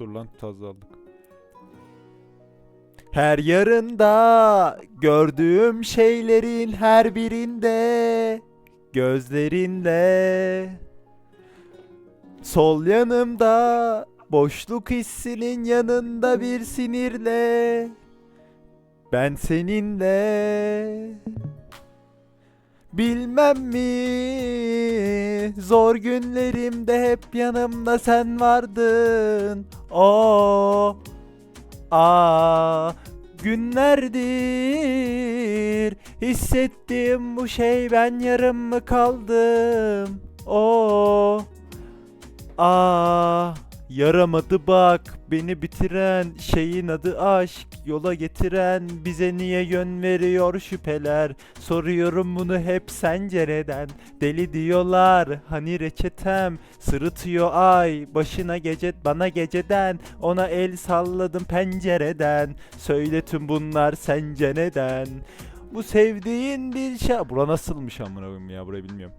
Dur lan taz aldık. Her yarında gördüğüm şeylerin her birinde gözlerinde Sol yanımda boşluk hissinin yanında bir sinirle ben seninle Bilmem mi zor günlerimde hep yanımda sen vardın. O a günlerdir hissettiğim bu şey ben yarım mı kaldım? O a yaramadı bak beni bitiren şeyin adı aşk yola getiren bize niye yön veriyor şüpheler? Soruyorum bunu hep sence neden deli diyorlar hani reçetem? Sırıtıyor ay başına gece bana geceden. Ona el salladım pencereden. Söyle tüm bunlar sence neden? Bu sevdiğin bir şey. Bura nasılmış amına koyayım ya? Burayı bilmiyorum